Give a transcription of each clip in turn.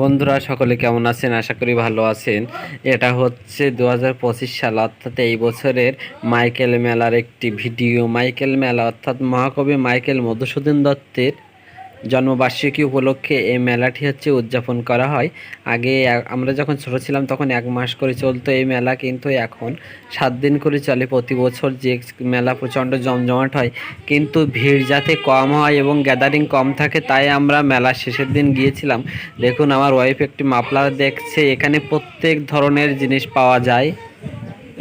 বন্ধুরা, সকলে কেমন আছেন? আশা করি ভালো আছেন। এটা হচ্ছে দু হাজার পঁচিশ সাল, অর্থাৎ এই বছরের মাইকেল মেলার একটি ভিডিও। মাইকেল মেলা, অর্থাৎ মহাকবি মাইকেল মধুসূদন দত্তের জন্মবার্ষিকী উপলক্ষে এই মেলাটি হচ্ছে উদযাপন করা হয়। আগে আমরা যখন ছোট ছিলাম তখন এক মাস করে চলতো এই মেলা, কিন্তু এখন সাত দিন করে চলে প্রতি বছর যে মেলা প্রচণ্ড জমজমাট হয়। কিন্তু ভিড় যাতে কম হয় এবং গ্যাদারিং কম থাকে, তাই আমরা মেলার শেষের দিন গিয়েছিলাম। দেখুন, আমার ওয়াইফ একটি মাফলার দেখছে, এখানে প্রত্যেক ধরনের জিনিস পাওয়া যায়।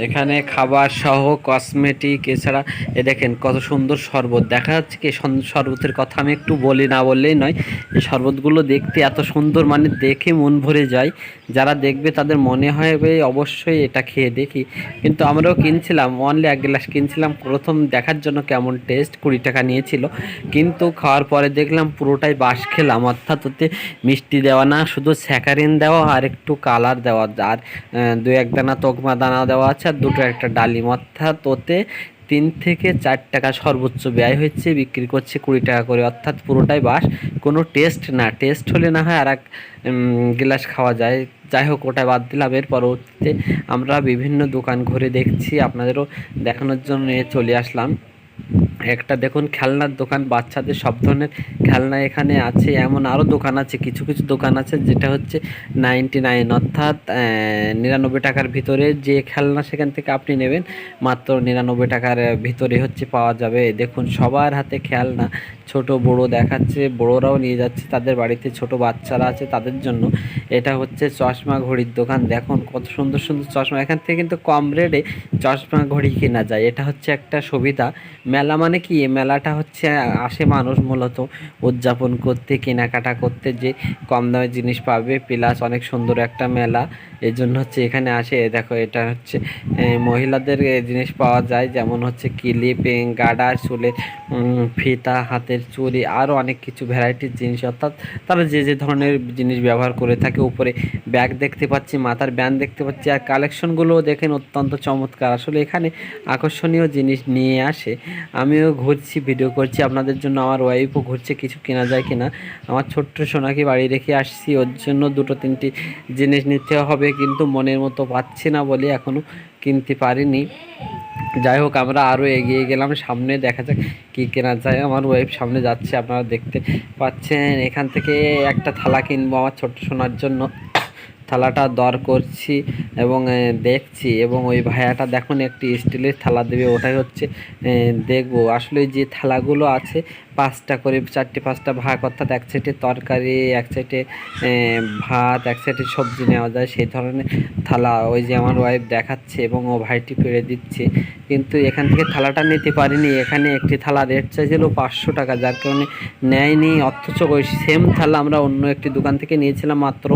এখানে খাবার সহ কসমেটিক এছাড়া, এ দেখেন কত সুন্দর শরবত। দেখা যাচ্ছে কি শরবতের কথা আমি একটু বলি, না বললেই নয়। এই শরবতগুলো দেখতে এত সুন্দর মানে দেখে মন ভরে যায়। যারা দেখবে তাদের মনে হবে অবশ্যই এটা খেয়ে দেখি। কিন্তু আমরাও কিনছিলাম অনলি এক গ্লাস কিনছিলাম। প্রথম দেখার জন্য কেমন টেস্ট কুড়ি টাকা নিয়েছিল। কিন্তু খাওয়ার পরে দেখলাম পুরোটাই বাস খেলাম। অর্থাৎ ওতে মিষ্টি দেওয়া না, শুধু স্যাকারিন দেওয়া আর একটু কালার দেওয়া। আর দু এক দানা তকমা দানা দেওয়া আছে। আর দুটো একটা ডালিম। অর্থাৎ ওতে তিন থেকে চার টাকা সর্বোচ্চ ব্যয় হচ্ছে বিক্রি করছে কুড়ি টাকা করে। অর্থাৎ পুরোটাই বাস। কোনো টেস্ট না। টেস্ট হলে না হয় আর এক গ্লাস খাওয়া যায়। যাই হোক, ওটা বাদ দিলাম। এর পরবর্তীতে আমরা বিভিন্ন দোকান ঘুরে দেখছি। আপনাদেরও দেখানোর জন্য চলে আসলাম। একটা দেখুন খেলনার দোকান, বাচ্চাদের সব ধরনের খেলনা এখানে আছে। এমন আরও দোকান আছে, কিছু কিছু দোকান আছে যেটা হচ্ছে নাইনটি নাইন অর্থাৎ নিরানব্বই টাকার ভিতরে যে খেলনা সেখান থেকে আপনি নেবেন, মাত্র নিরানব্বই টাকার ভিতরে হচ্ছে পাওয়া যাবে। দেখুন সবার হাতে খেলনা, ছোট বড় দেখাচ্ছে, বড়রাও নিয়ে যাচ্ছে, তাদের বাড়িতে ছোট বাচ্চারা আছে তাদের জন্য। এটা হচ্ছে চশমা ঘড়ির দোকান। দেখুন কত সুন্দর সুন্দর চশমা। এখান থেকে কিন্তু কম রেটে চশমা ঘড়ি কেনা যায়। এটা হচ্ছে একটা সুবিধা। মেলা মানে কি? মেলাটা হচ্ছে, আসে মানুষ মূলত উদযাপন করতে, কেনাকাটা করতে, যে কম দামে জিনিস পাবে। প্লাস অনেক সুন্দর একটা মেলা। এই জন্য হচ্ছে এখানে আসে। দেখো, এটা হচ্ছে মহিলাদের জিনিস পাওয়া যায়। যেমন হচ্ছে ক্লিপ গার্ডার চুলের ফিতা, হাতের চুড়ি আরও অনেক কিছু ভ্যারাইটির জিনিস। অর্থাৎ তারা যে যে ধরনের জিনিস ব্যবহার করে থাকে উপরে ব্যাগ দেখতে পাচ্ছি, মাথার ব্যান্ড দেখতে পাচ্ছি আর কালেকশনগুলোও দেখেন অত্যন্ত চমৎকার। আসলে এখানে আকর্ষণীয় জিনিস নিয়ে আসে। আমিও ঘুরছি ভিডিও করছি, আপনাদের জন্য আমার ওয়াইফও ঘুরছে, কিছু কেনা যায় কিনা। আমার ছোট্ট সোনাকে বাড়ি রেখে আসছি, ওর জন্য দুটো তিনটি জিনিস নিতে হবে, কিন্তু মনের মতো পাচ্ছি না বলে এখনও কিনতে পারিনি। যাই হোক, আমরা আরও এগিয়ে গেলাম। সামনে দেখা যাক কী কেনা যায়। আমার ওয়াইফ সামনে যাচ্ছে, আপনারা দেখতে পাচ্ছেন। এখান থেকে একটা থালা কিনবো আমার ছোট্ট সোনার জন্য। থালাটা দর করছি এবং দেখছি এবং ওই ভাইয়াটা দেখুন একটি স্টিলের থালা দেবে, ওটাই হচ্ছে দেখব। আসলে যে থালাগুলো আছে পাঁচটা করে, চারটে, পাঁচটা ভাগ, অর্থাৎ এক সাইডে তরকারি, এক সাইডে ভাত, এক সাইডে সবজি নেওয়া যায়, সেই ধরনের থালা ওই যে আমার ওয়াইফ দেখাচ্ছে এবং ও ভাইটি পেরে দিচ্ছে। কিন্তু এখান থেকে থালাটা নিতে পারিনি। এখানে একটি থালা রেট চাইছিল পাঁচশো টাকা, যার কারণে নেয়নি। অথচ ওই সেম থালা আমরা অন্য একটি দোকান থেকে নিয়েছিলাম মাত্র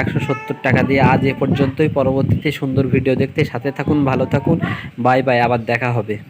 একশো সত্তর টাকা দিয়ে। আজ এ পর্যন্তই। পরবর্তীতে সুন্দর ভিডিও দেখতে। সাথে থাকুন, ভালো থাকুন। Bye bye. আবার দেখা হবে।